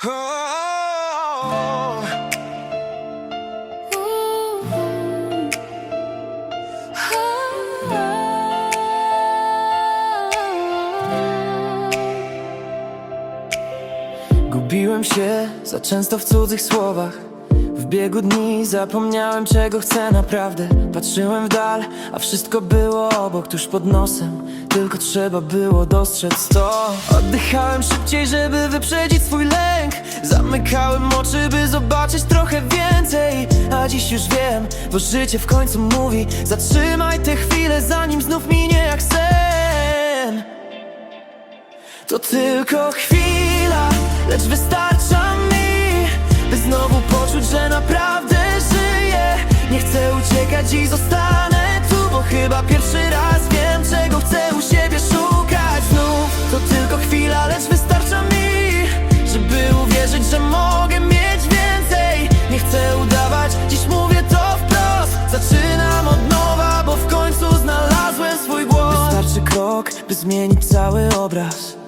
Gubiłem się za często w cudzych słowach W biegu dni zapomniałem czego chcę naprawdę. Patrzyłem w dal, a wszystko było obok, tuż pod nosem. Tylko trzeba było dostrzec to. Oddychałem szybciej, żeby wyprzedzić swój lęk. Zamykałem oczy, by zobaczyć trochę więcej. A dziś już wiem, bo życie w końcu mówi. Zatrzymaj tę chwilę, zanim znów minie jak sen. To tylko chwila, lecz wystarcza i zostanę tu Bo chyba pierwszy raz wiem, czego chcę u siebie szukać. Znów To tylko chwila, lecz wystarcza mi Żeby uwierzyć, że mogę mieć więcej. Nie chcę udawać, dziś mówię to wprost. Zaczynam od nowa, bo w końcu znalazłem swój głos. Wystarczy krok, by zmienić cały obraz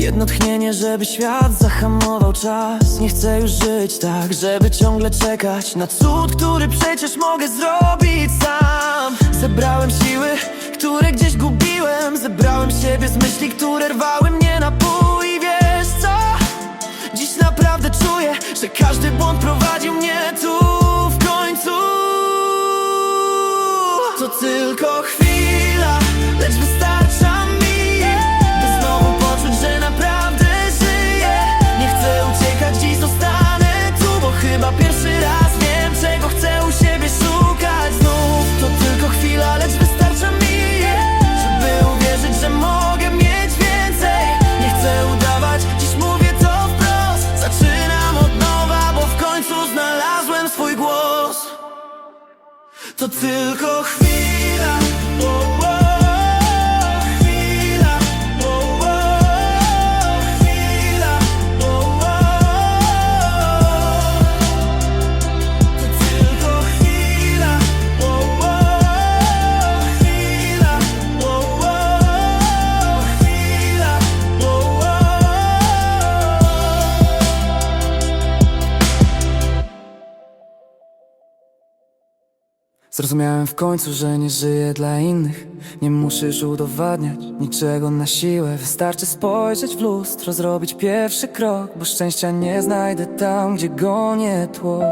Jedno tchnienie, żeby świat zahamował czas. Nie chcę już żyć tak, żeby ciągle czekać Na cud, który przecież mogę zrobić sam. Zebrałem siły, które gdzieś gubiłem. Zebrałem siebie z myśli, które rwały mnie na pół. I wiesz co? Dziś naprawdę czuję, że każdy błąd prowadził mnie tu to tylko chwila, Zrozumiałem w końcu, że nie żyję dla innych. Nie już udowadniać niczego na siłę. Wystarczy spojrzeć w lustro, zrobić pierwszy krok Bo szczęścia nie znajdę tam, gdzie gonię tło.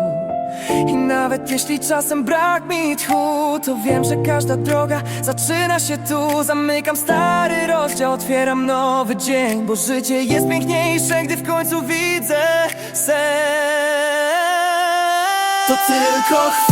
I nawet jeśli czasem brak mi tchu To wiem, że każda droga zaczyna się tu. Zamykam stary rozdział, otwieram nowy dzień Bo życie jest piękniejsze, gdy w końcu widzę sen. To tylko chwila,